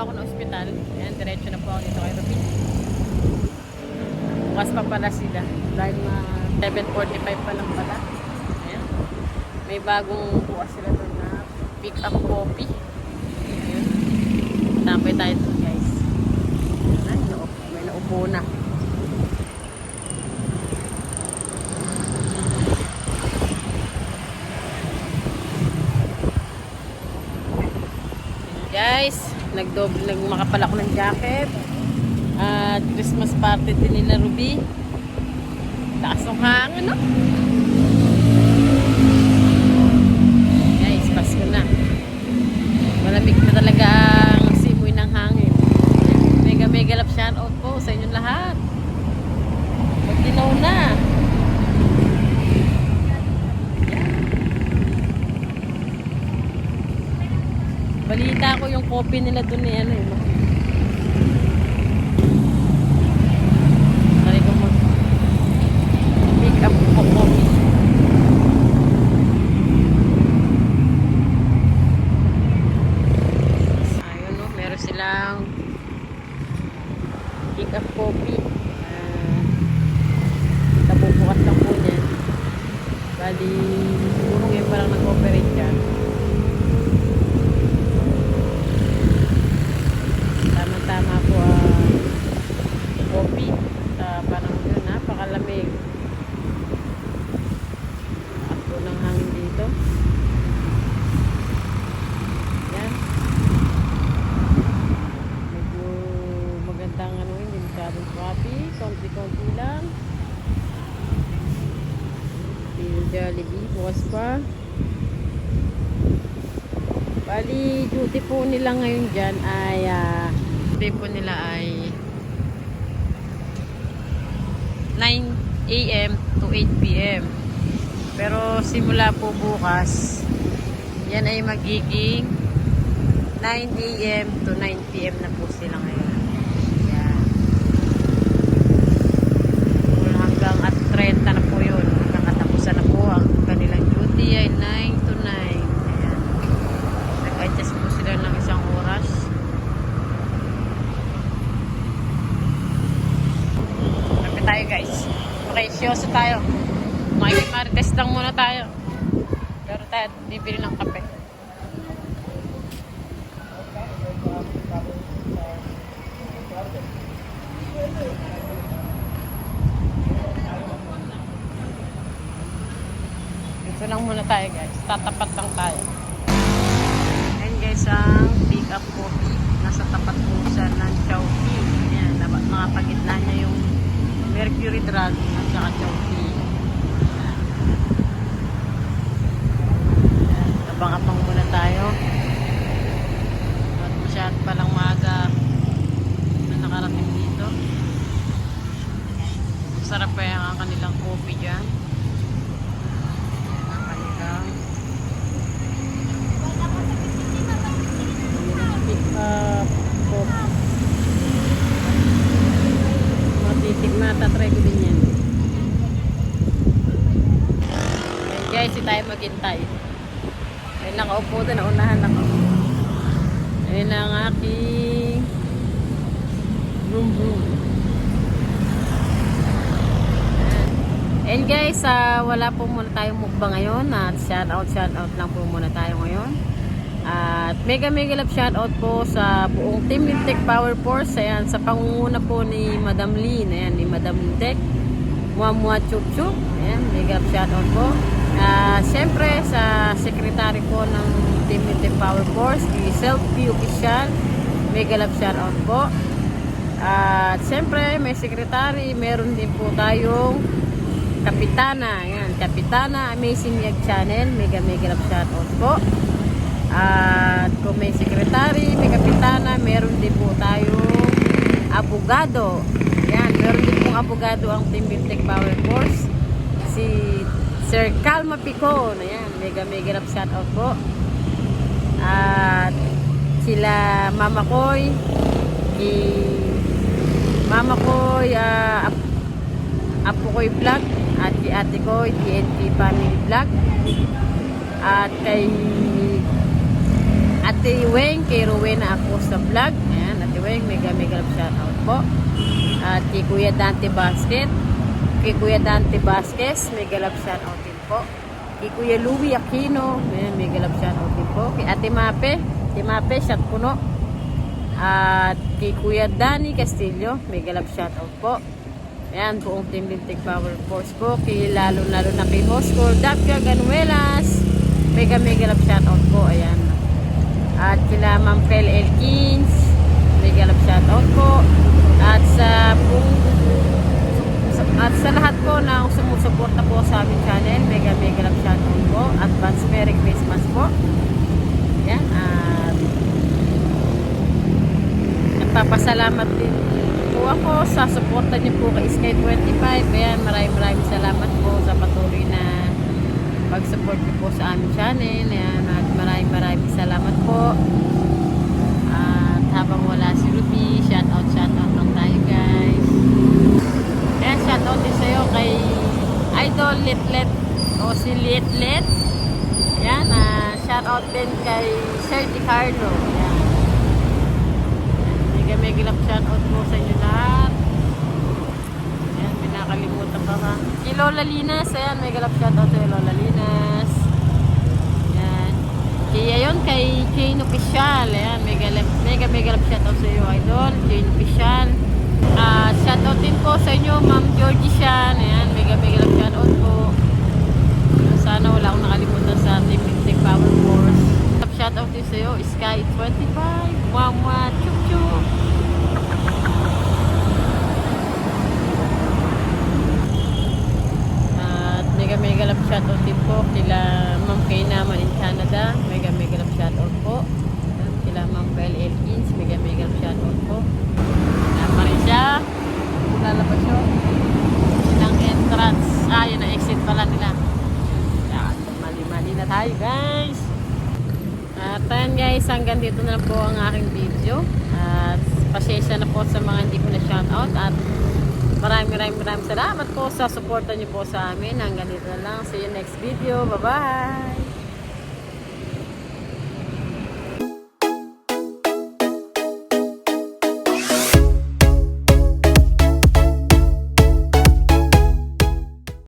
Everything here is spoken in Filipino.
ako ng ospital. Ayan, diretso na po ako dito kay Ruby. Bukas pa pala sila. Dahil na 7.45 pa lang pala. Ayan. May bagong bukas sila doon na pick up coffee. Ayan. Tambay tayo doon guys. Ay, naup- may naupo na. Guys, nagdoble, nagmakapal ako ng jacket. At Christmas party din nila Ruby. Taas ng hangin, no? Guys, Pasko na. Malamig na talaga ang simoy ng hangin. Mega mega love shoutout po sa inyong lahat. Magdinaw na. Balita ko yung copy nila dun ni ano eh. silang pick up copy. Uh, nabubukas lang po niyan. Bali, siguro ngayon parang nag-operate yan. Tama-tama po ang coffee sa panahon yun. Napakalamig. Ako ng hangin dito. Yan. Medyo magandang ano yun. Delikadong coffee. Konti-konti lang. Yung Jollibee. Bukas pa. Bali, duty po nila ngayon dyan ay ah, duty po nila ay 9 a.m. to 8 p.m. Pero simula po bukas, yan ay magiging 9 a.m. to 9 p.m. na po sila ngayon. Yan. Hanggang at 30 na po yun. Hanggang katapusan na po ang kanilang duty ay 9 to 9. Ayan. Nag-adjust po sila ng isang oras. Kape tayo guys. Okay, syoso tayo. Lang muna tayo. Pero tayo, bibili ng kape. Dito lang muna tayo guys. Tatapat lang tayo. Ayan guys, ang pick up coffee. Nasa tapat po sa Nanchao-Pi. Ayan, dapat makapagitna niya yung Mercury Drug at saka Chao-Pi. Ayan, Abang-abang muna tayo. At masyad palang maga na nakarating dito. Sarap pa yung ang kanilang coffee dyan. Ang kanilang pick up coffee. Matitig matatry ko din yan. Ayan guys, si tayo maghintay. Ayun nakaupo doon, naunahan ako. Ayun ang aking room room. And guys, ah, wala po muna tayong mukbang ngayon at shout out, shout out lang po muna tayo ngayon. At mega mega love shout out po sa buong Team Lintec Power Force. Ayan, sa pangunguna po ni Madam Lynn. Ayan, ni Madam Lintec. Mua Mua Chup Chup. Ayan, mega love shout out po. Ah, Siyempre, sa secretary po ng Team Lintec Power Force, the Self-P Official. Mega love shout out po. At siyempre, may secretary, meron din po tayong Kapitana, yan, Kapitana Amazing Yag Channel, mega mega love shoutout po. At kung may sekretary, may kapitana, meron din po tayo abogado. Yan, meron din pong abogado ang Team Bimtek Power Force. Si Sir Calma Picon, ayan, mega mega love shoutout po. At sila Mama Koy, i Mama Koy, Ap- Apo Koy Vlog, at si Ate Koy, TNT Family Vlog. At kay Ate Weng, kay Rowena ako sa vlog. Ayan, Ate Weng, mega mega love shout out po. At kay Kuya Dante Basket, kay Kuya Dante Vasquez, mega love shout out din po. Kay Kuya Louie Aquino, ayan, mega love shout out din po. Kay Ate Mape, Ate Mape, shout puno. At kay Kuya Danny Castillo, mega love shout out po. Ayan, buong Team Lintic Power Force po. Kay lalo lalo na kay Hoscor, Dapka Ganuelas. Mega mega love shout out po. Ayan. At kila Ma'am Pel Elkins. Mega love shout out po. At sa buong at sa lahat po na sumusuporta po sa aming channel, mega mega love shout out po. Advance Merry Christmas po. Ayan. At nagpapasalamat din po ako sa suporta niyo po kay Sky 25. Ayan, maraming maraming salamat po sa patuloy na pag-support niyo po sa aming channel. Ayan, at maraming maraming salamat po. At habang wala si Ruby, shout out, shout out lang tayo guys. Ayan, shout out din sa'yo kay Idol Litlet o si Litlet. Ayan, ah, shout out din kay Sir Di Carlo. Ayan. Mega mega shout out po sa inyo lahat. Ayan, may nakalimutan pa ka. Kay Lola Linas, ayan, mega shout out kay Lola Linas. Ayan. Kaya yun, kay Jane Official. Ayan, mega, mega mega shout out sa iyo, idol. Jane Official. Ah, shout out din po sa inyo, Ma'am Georgie Shan. Ayan, mega mega love shout out po. Sana wala akong nakalimutan sa Team Big Power Force. Shout out din sa iyo, Sky 25. Mama, chup chup. At mega mega love shout out din po kila Ma'am Kay naman in Canada. Mega mega love shout out po. At Kila Ma'am Belle Elkins. Mega mega love shout out po. Lalabas yun. Yun ang entrance. Ah, yun ang exit pala nila. Yan, mali-mali na tayo guys. At ayan guys, hanggang dito na po ang aking video. At pasensya na po sa mga hindi ko na shoutout. At maraming maraming maraming salamat po sa suporta niyo po sa amin. Hanggang dito na lang. See you next video. Bye-bye!